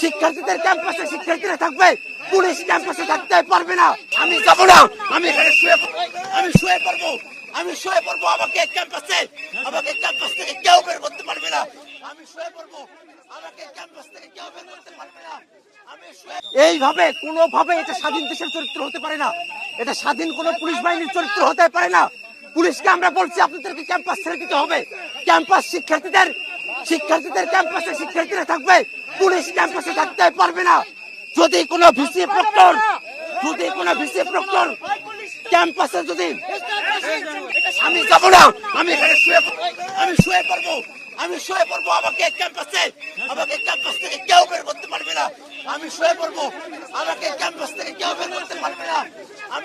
শিক্ষার্থীদের ক্যাম্পাসে শিক্ষার্থীরা থাকবে, পুলিশ ক্যাম্পাসে থাকতে পারবে না। আমি যাব না। আমি এখানে শুয়ে আমি শুয়ে পড়ব। আমি শুয়ে পড়ব। আমাকে ক্যাম্পাসে, আমাকে ক্যাম্পাস থেকে কেউ বের করতে পারবে না। আমি শুয়ে পড়ব। আমাকে ক্যাম্পাস থেকে কেউ বের করতে পারবে না। এইভাবে, কোনোভাবে এটা স্বাধীন দেশের চরিত্র হতে পারে না। এটা স্বাধীন কোনো পুলিশ বাহিনীর চরিত্র হতে পারে না। পুলিশকে আমরা বলছি, আপনাদেরকে ক্যাম্পাস ছেড়ে দিতে হবে। ক্যাম্পাস শিক্ষার্থীদের শিক্ষার্থীদের ক্যাম্পাসে শিক্ষার্থীরা থাকবে। পুলিশ ক্যাম্পাসে থাকতে পারবে না। যদি কোনো ভিসি প্রক্টর, যদি কোনো ভিসি প্রক্টর ক্যাম্পাসে যদি আমি যাব না। আমি এখানে শুয়ে আমি শুয়ে পড়ব। আমি শুয়ে পড়ব। আমাকে ক্যাম্পাসে আমাকে ক্যাম্পাস থেকে কেউ বের করতে পারবে না। আমি শুয়ে পড়ব। আমাকে ক্যাম্পাস থেকে কেউ বের করতে পারবে না।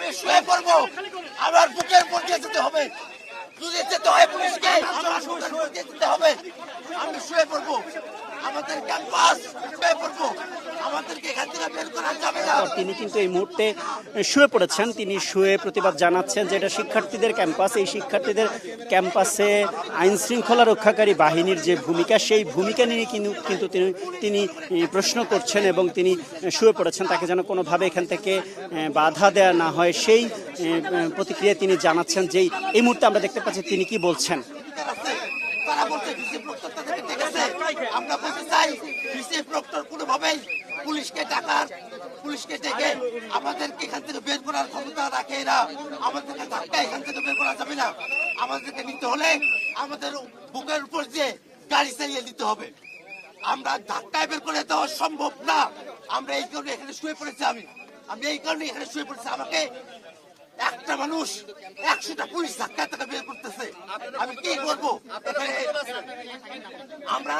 আমি শুয়ে পড়ব আমার বুকের উপর দিয়ে যেতে হবে। যদি যেতে হয় পুলিশকে। যেতে হবে। আমি শুয়ে পড়ব আমাদের ক্যাম্পাস শুয়ে পড়ব আমাদেরকে এখান থেকে বের করা যাবে না। তিনি কিন্তু এই মুহূর্তে শুয়ে পড়েছেন। তিনি শুয়ে প্রতিবাদ জানাচ্ছেন যে এটা শিক্ষার্থীদের ক্যাম্পাস। এই শিক্ষার্থীদের ক্যাম্পাসে আইন শৃঙ্খলা রক্ষাকারী বাহিনীর যে ভূমিকা, সেই ভূমিকা নিয়ে কিন্তু কিন্তু তিনি তিনি প্রশ্ন করছেন এবং তিনি শুয়ে পড়েছেন। তাকে যেন কোনোভাবে এখান থেকে বাধা দেওয়া না হয়, সেই প্রতিক্রিয়া তিনি জানাচ্ছেন যেই এই মুহূর্তে আমরা দেখতে পাচ্ছি তিনি কি বলছেন। আমরা বলতে চাই প্রক্টর কোনোভাবেই পুলিশকে ডাকার, পুলিশকে ডেকে আমাদেরকে এখান থেকে বের করার ক্ষমতা রাখে না আমাদেরকে ধাক্কা এখান থেকে বের করা যাবে না। আমাদেরকে নিতে হলে আমাদের বুকের উপর দিয়ে গাড়ি চালিয়ে দিতে হবে। আমরা ধাক্কায় বের করে দেওয়া সম্ভব না। আমরা এই কারণে এখানে শুয়ে পড়েছি আমি। আমি এই কারণে এখানে শুয়ে পড়েছি। আমাকে একটা মানুষ একশোটা পুলিশ ধাক্কা থেকে বের করতেছে। আমি কি করব? আমরা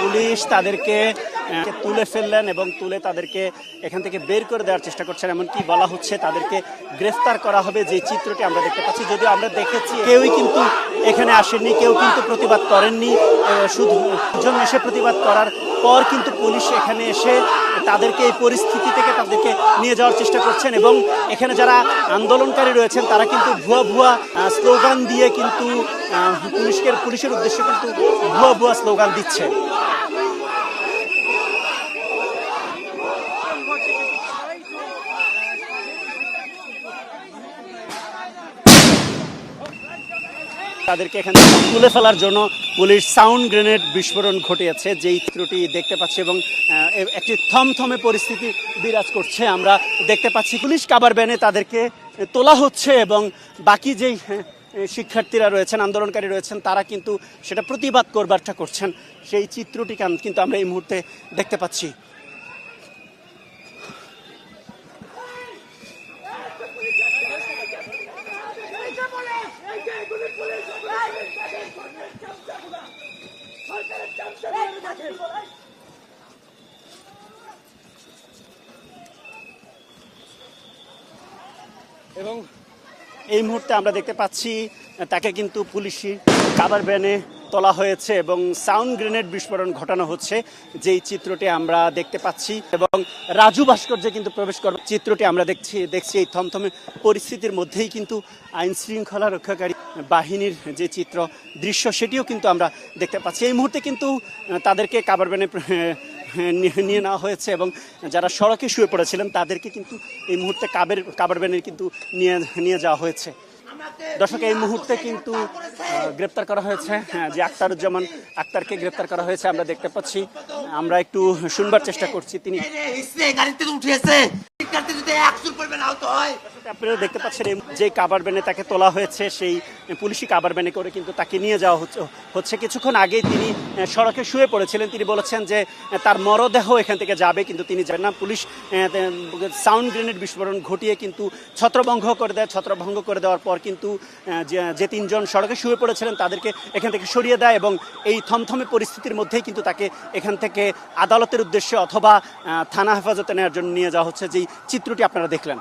পুলিশ তাদেরকে তুলে ফেললেন এবং তুলে তাদেরকে এখান থেকে বের করে দেওয়ার চেষ্টা করছেন। এমনকি বলা হচ্ছে তাদেরকে গ্রেফতার করা হবে যে চিত্রটি আমরা দেখতে পাচ্ছি। যদিও আমরা দেখেছি কেউই কিন্তু এখানে আসেননি, কেউ কিন্তু প্রতিবাদ করেননি। শুধু একজন এসে প্রতিবাদ করার পর কিন্তু পুলিশ এখানে এসে তাদেরকে এই পরিস্থিতি থেকে তাদেরকে নিয়ে যাওয়ার চেষ্টা করছেন এবং এখানে যারা আন্দোলনকারী রয়েছেন, তারা কিন্তু ভুয়া ভুয়া স্লোগান দিয়ে কিন্তু পুলিশকে, পুলিশের উদ্দেশ্যে কিন্তু ভুয়া ভুয়া স্লোগান দিচ্ছে। তাদেরকে এখান থেকে তুলে ফেলার জন্য পুলিশ সাউন্ড গ্রেনেড বিস্ফোরণ ঘটিয়েছে যেই চিত্রটি দেখতে পাচ্ছি এবং একটি থমথমে পরিস্থিতি বিরাজ করছে। আমরা দেখতে পাচ্ছি পুলিশ কাবার ব্যানে তাদেরকে তোলা হচ্ছে এবং বাকি যেই আহ, শিক্ষার্থীরা রয়েছেন আন্দোলনকারী রয়েছেন তারা কিন্তু সেটা প্রতিবাদ করবারটা করছেন। সেই চিত্রটি কিন্তু আমরা এই মুহূর্তে দেখতে পাচ্ছি। এবং এই মুহূর্তে আমরা দেখতে পাচ্ছি, তাকে কিন্তু পুলিশি কাবার ভ্যানে তোলা হয়েছে এবং সাউন্ড গ্রেনেড বিস্ফোরণ ঘটানো হচ্ছে। যেই চিত্রটি আমরা দেখতে পাচ্ছি এবং রাজু ভাস্কর্যে কিন্তু প্রবেশ করার চিত্রটি আমরা দেখছি দেখছি এই থমথমে পরিস্থিতির মধ্যেই কিন্তু আইন শৃঙ্খলা রক্ষাকারী বাহিনীর যে চিত্র দৃশ্য, সেটিও কিন্তু আমরা দেখতে পাচ্ছি। এই মুহূর্তে কিন্তু তাদেরকে কাবার ভ্যানে নিয়ে নিয়ে নেওয়া হয়েছে এবং যারা সড়কে শুয়ে পড়েছিলেন তাদেরকে কিন্তু এই মুহূর্তে কাবের কাবার ব্যানের কিন্তু নিয়ে নিয়ে যাওয়া হয়েছে। দর্শক এই মুহূর্তে কিন্তু গ্রেপ্তার করা হয়েছে। হ্যাঁ, যে আক্তারুজ্জামান আক্তারকে গ্রেপ্তার করা হয়েছে আমরা দেখতে পাচ্ছি। আমরা একটু শুনবার চেষ্টা করছি তিনি গাড়িতে দেখতে পাচ্ছেন যে কাবার ব্যানে তাকে তোলা হয়েছে, সেই পুলিশি কাবার ব্যানে করে কিন্তু তাকে নিয়ে যাওয়া হচ্ছে কিছুক্ষণ আগেই তিনি সড়কে শুয়ে পড়েছিলেন। তিনি বলেছেন যে তার মরদেহ এখান থেকে যাবে, কিন্তু তিনি যাবেন না। পুলিশ সাউন্ড গ্রেনেড বিস্ফোরণ ঘটিয়ে কিন্তু ছত্রভঙ্গ করে দেয়। ছত্রভঙ্গ করে দেওয়ার পর কিন্তু যে- যে তিনজন সড়কে শুয়ে পড়েছিলেন, তাদেরকে এখান থেকে সরিয়ে দেয় এবং এই থমথমে পরিস্থিতির মধ্যেই কিন্তু তাকে এখান থেকে আদালতের উদ্দেশ্যে অথবা থানা হেফাজতে নেওয়ার জন্য নিয়ে যাওয়া হচ্ছে। যেই চিত্রটি আপনারা দেখলেন।